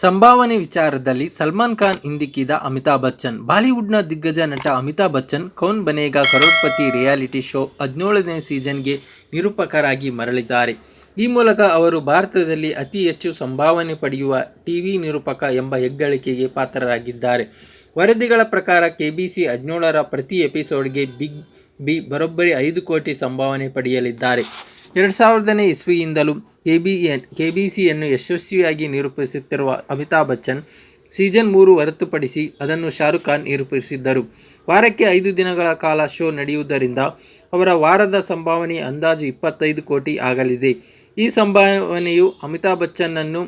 ಸಂಭಾವನೆ ವಿಚಾರದಲ್ಲಿ ಸಲ್ಮಾನ್ ಖಾನ್ ಹಿಂದಿಕ್ಕಿದ ಅಮಿತಾಬ್ ಬಚ್ಚನ್. ಬಾಲಿವುಡ್ನ ದಿಗ್ಗಜ ನಟ ಅಮಿತಾಬ್ ಬಚ್ಚನ್, ಕೌನ್ ಬನೇಗಾ, ಕರೋಡ್ಪತಿ ರಿಯಾಲಿಟಿ ಶೋ ಹದಿನೇಳನೇ ಸೀಸನ್ಗೆ ನಿರೂಪಕರಾಗಿ ಮರಳಿದ್ದಾರೆ. ಈ ಮೂಲಕ ಅವರು ಭಾರತದಲ್ಲಿ ಅತಿ ಹೆಚ್ಚು ಸಂಭಾವನೆ ಪಡೆಯುವ ಟಿವಿ ನಿರೂಪಕ ಎಂಬ ಹೆಗ್ಗಳಿಕೆಗೆ ಪಾತ್ರರಾಗಿದ್ದಾರೆ. ವರದಿಗಳ ಪ್ರಕಾರ ಕೆಬಿಸಿ ಹದಿನೇಳರ ಪ್ರತಿ ಎಪಿಸೋಡ್ಗೆ ಬಿಗ್ ಬಿ ಬರೋಬ್ಬರಿ ಐದು ಕೋಟಿ ಸಂಭಾವನೆ ಪಡೆಯಲಿದ್ದಾರೆ. ಎರಡು ಸಾವಿರದನೇ ಇಸ್ವಿಯಿಂದಲೂ K B N K B ಸಿಯನ್ನು ಯಶಸ್ವಿಯಾಗಿ ನಿರೂಪಿಸುತ್ತಿರುವ ಅಮಿತಾಬ್ ಬಚ್ಚನ್ ಸೀಸನ್ ಮೂರು ಹೊರತುಪಡಿಸಿ ಅದನ್ನು ಶಾರುಖ್ ಖಾನ್ ನಿರೂಪಿಸಿದ್ದರು. ವಾರಕ್ಕೆ ಐದು ದಿನಗಳ ಕಾಲ ಶೋ ನಡೆಯುವುದರಿಂದ ಅವರ ವಾರದ ಸಂಭಾವನೆ ಅಂದಾಜು ಇಪ್ಪತ್ತೈದು ಕೋಟಿ ಆಗಲಿದೆ. ಈ ಸಂಭಾವನೆಯು ಅಮಿತಾಬ್ ಬಚ್ಚನನ್ನು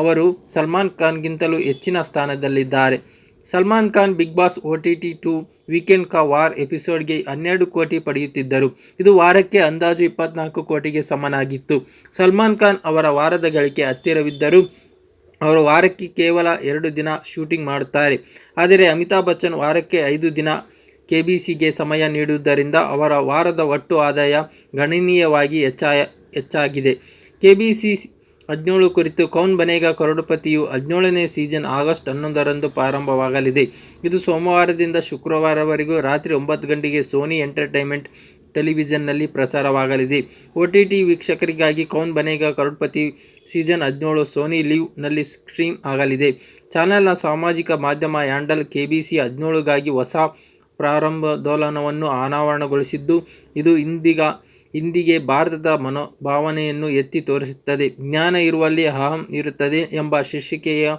ಅವರು ಸಲ್ಮಾನ್ ಖಾನ್ಗಿಂತಲೂ ಹೆಚ್ಚಿನ ಸ್ಥಾನದಲ್ಲಿದ್ದಾರೆ. Salman Khan Bigg Boss O T T two weekend ಕಾ ವಾರ್ ಎಪಿಸೋಡ್ಗೆ ಹನ್ನೆರಡು ಕೋಟಿ ಪಡೆಯುತ್ತಿದ್ದರು. ಇದು ವಾರಕ್ಕೆ ಅಂದಾಜು ಇಪ್ಪತ್ನಾಲ್ಕು ಕೋಟಿಗೆ ಸಮನಾಗಿತ್ತು. ಸಲ್ಮಾನ್ ಖಾನ್ ಅವರ ವಾರದ ಗಳಿಕೆ ಹತ್ತಿರವಿದ್ದರೂ ಅವರು ವಾರಕ್ಕೆ ಕೇವಲ ಎರಡು ದಿನ ಶೂಟಿಂಗ್ ಮಾಡುತ್ತಾರೆ. ಆದರೆ ಅಮಿತಾಬ್ ಬಚ್ಚನ್ ವಾರಕ್ಕೆ ಐದು ದಿನ ಕೆ ಬಿ ಸಿಗೆ ಸಮಯ ನೀಡುವುದರಿಂದ ಅವರ ವಾರದ ಒಟ್ಟು ಆದಾಯ ಗಣನೀಯವಾಗಿ ಹೆಚ್ಚಾಯ, ಹೆಚ್ಚಾಗಿದೆ. ಕೆ ಬಿ ಸಿ ಹದಿನೇಳು ಕುರಿತು ಕೌನ್ ಬನೇಗ ಕರಡುಪತಿಯು ಹದಿನೇಳನೇ ಸೀಸನ್ ಆಗಸ್ಟ್ ಹನ್ನೊಂದರಂದು ಪ್ರಾರಂಭವಾಗಲಿದೆ. ಇದು ಸೋಮವಾರದಿಂದ ಶುಕ್ರವಾರವರೆಗೂ ರಾತ್ರಿ ಒಂಬತ್ತು ಗಂಟೆಗೆ ಸೋನಿ ಎಂಟರ್ಟೈನ್ಮೆಂಟ್ ಟೆಲಿವಿಷನ್ನಲ್ಲಿ ಪ್ರಸಾರವಾಗಲಿದೆ. ಒ ಟಿ ಟಿ ವೀಕ್ಷಕರಿಗಾಗಿ ಕೌನ್ ಬನೇಗ ಕರೋಡ್ಪತಿ ಸೀಸನ್ ಹದಿನೇಳು ಸೋನಿ ಲೀವ್ನಲ್ಲಿ ಸ್ಟ್ರೀಮ್ ಆಗಲಿದೆ. ಚಾನೆಲ್ನ ಸಾಮಾಜಿಕ ಮಾಧ್ಯಮ ಹ್ಯಾಂಡಲ್ ಕೆ ಬಿ ಸಿ ಹದಿನೇಳುಗಾಗಿ ಹೊಸ ಪ್ರಾರಂಭದೋಲನವನ್ನು ಅನಾವರಣಗೊಳಿಸಿದ್ದು, ಇದು ಇಂದಿಗ ಇಂದಿಗೆ ಭಾರತದ ಮನೋಭಾವನೆಯನ್ನು ಎತ್ತಿ ತೋರಿಸುತ್ತದೆ. ಜ್ಞಾನ ಇರುವಲ್ಲಿ ಅಹಂ ಇರುತ್ತದೆ ಎಂಬ ಶೀರ್ಷಿಕೆಯ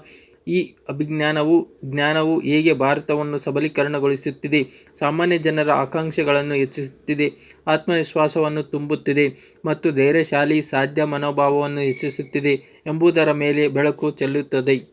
ಈ ಅಭಿಜ್ಞಾನವು, ಜ್ಞಾನವು ಹೇಗೆ ಭಾರತವನ್ನು ಸಬಲೀಕರಣಗೊಳಿಸುತ್ತಿದೆ, ಸಾಮಾನ್ಯ ಜನರ ಆಕಾಂಕ್ಷೆಗಳನ್ನು ಹೆಚ್ಚಿಸುತ್ತಿದೆ, ಆತ್ಮವಿಶ್ವಾಸವನ್ನು ತುಂಬುತ್ತಿದೆ ಮತ್ತು ಧೈರ್ಯಶಾಲಿ, ಸಾಧ್ಯ ಮನೋಭಾವವನ್ನು ಹೆಚ್ಚಿಸುತ್ತಿದೆ ಎಂಬುದರ ಮೇಲೆ ಬೆಳಕು ಚೆಲ್ಲುತ್ತದೆ.